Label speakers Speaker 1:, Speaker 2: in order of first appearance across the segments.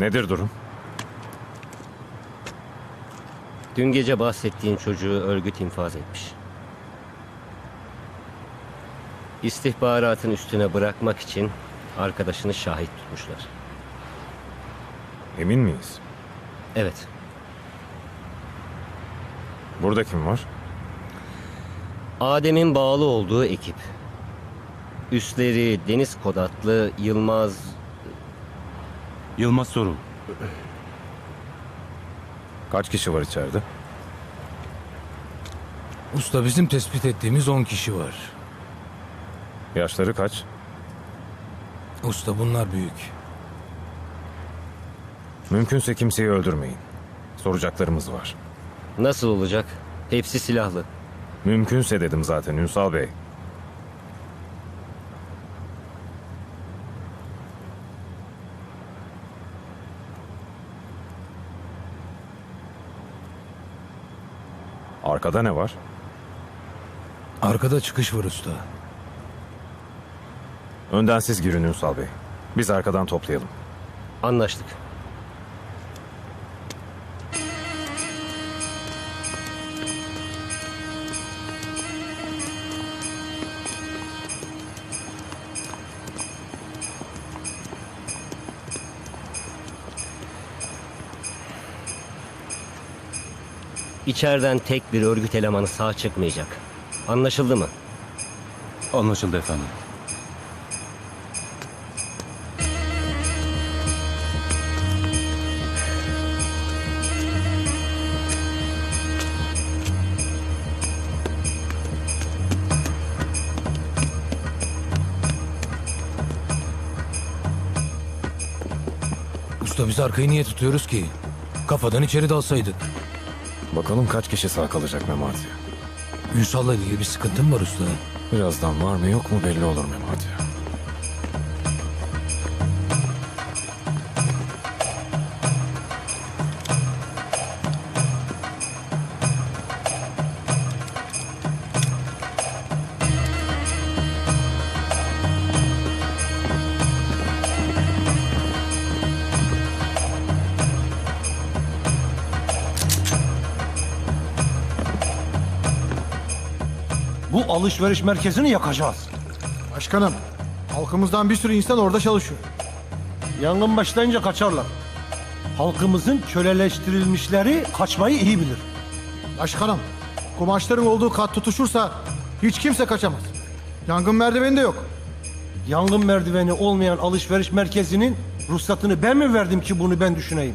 Speaker 1: Nedir durum?
Speaker 2: Dün gece bahsettiğin çocuğu örgüt infaz etmiş. İstihbaratın üstüne bırakmak için arkadaşını şahit tutmuşlar.
Speaker 1: Emin miyiz?
Speaker 2: Evet,
Speaker 1: Burada kim var?
Speaker 2: Adem'in bağlı olduğu ekip. Üstleri Deniz Kodatlı, Yılmaz...
Speaker 3: Yılmaz Soru.
Speaker 1: Kaç kişi var içeride?
Speaker 4: Usta bizim tespit ettiğimiz 10 kişi var.
Speaker 1: Yaşları kaç?
Speaker 4: Usta bunlar büyük.
Speaker 1: Mümkünse kimseyi öldürmeyin. Soracaklarımız var.
Speaker 2: Nasıl olacak? Hepsi silahlı.
Speaker 1: Mümkünse dedim zaten Ünsal Bey. Arkada ne var?
Speaker 4: Arkada çıkış var usta.
Speaker 1: Önden siz girin Ünsal Bey. Biz arkadan toplayalım.
Speaker 2: Anlaştık. İçeriden tek bir örgüt elemanı sağ çıkmayacak. Anlaşıldı mı?
Speaker 3: Anlaşıldı efendim.
Speaker 4: Usta biz arkayı niye tutuyoruz ki? Kafadan içeri dalsaydık.
Speaker 1: Bakalım kaç kişi sağ kalacak Memati.
Speaker 4: Ünsal'la ilgili bir sıkıntın mı var usta?
Speaker 1: Birazdan var mı yok mu belli olur Memati.
Speaker 5: Alışveriş merkezini yakacağız.
Speaker 6: Başkanım, halkımızdan bir sürü insan orada çalışıyor.
Speaker 5: Yangın başlayınca kaçarlar. Halkımızın köleleştirilmişleri kaçmayı iyi bilir.
Speaker 6: Başkanım, kumaşların olduğu kat tutuşursa hiç kimse kaçamaz. Yangın merdiveni de yok.
Speaker 5: Yangın merdiveni olmayan alışveriş merkezinin ruhsatını ben mi verdim ki bunu ben düşüneyim?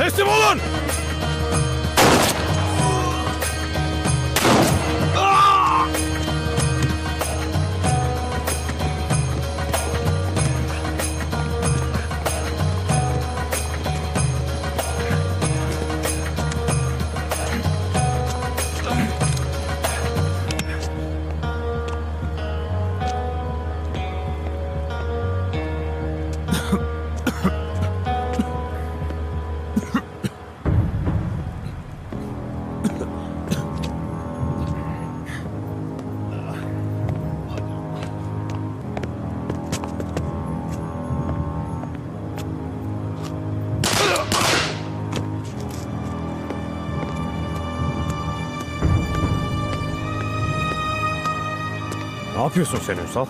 Speaker 1: Teslim olun! Ne yapıyorsun sen Ünsal?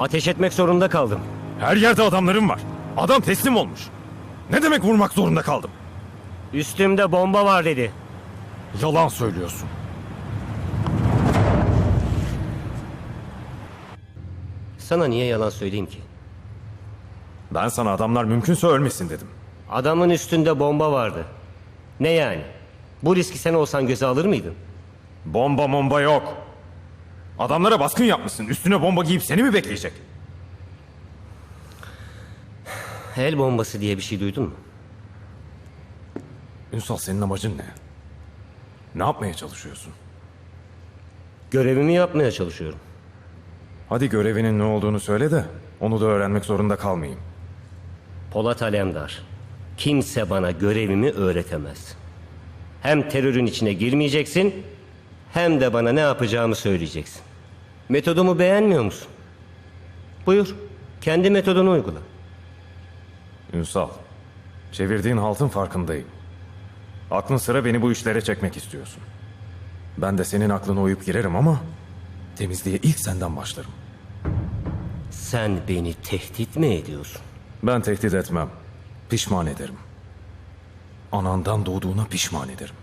Speaker 2: Ateş etmek zorunda kaldım.
Speaker 1: Her yerde adamlarım var. Adam teslim olmuş. Ne demek vurmak zorunda kaldım?
Speaker 2: Üstümde bomba var dedi.
Speaker 1: Yalan söylüyorsun.
Speaker 2: Sana niye yalan söyleyeyim ki?
Speaker 1: Ben sana adamlar mümkünse ölmesin dedim.
Speaker 2: Adamın üstünde bomba vardı. Ne yani? Bu riski sen olsan göze alır mıydın?
Speaker 1: Bomba bomba yok. Adamlara baskın yapmışsın. Üstüne bomba giyip seni mi bekleyecek?
Speaker 2: El bombası diye bir şey duydun mu?
Speaker 1: Ünsal senin amacın ne? Ne yapmaya çalışıyorsun?
Speaker 2: Görevimi yapmaya çalışıyorum.
Speaker 1: Hadi görevinin ne olduğunu söyle de onu da öğrenmek zorunda kalmayayım.
Speaker 2: Polat Alemdar. Kimse bana görevimi öğretemez. Hem terörün içine girmeyeceksin hem de bana ne yapacağımı söyleyeceksin. Metodumu beğenmiyor musun? Buyur. Kendi metodunu uygula.
Speaker 1: Ünsal, çevirdiğin haltın farkındayım. Aklın sıra beni bu işlere çekmek istiyorsun. Ben de senin aklına uyup girerim ama temizliğe ilk senden başlarım.
Speaker 2: Sen beni tehdit mi ediyorsun?
Speaker 1: Ben tehdit etmem. Pişman ederim. Anandan doğduğuna pişman ederim.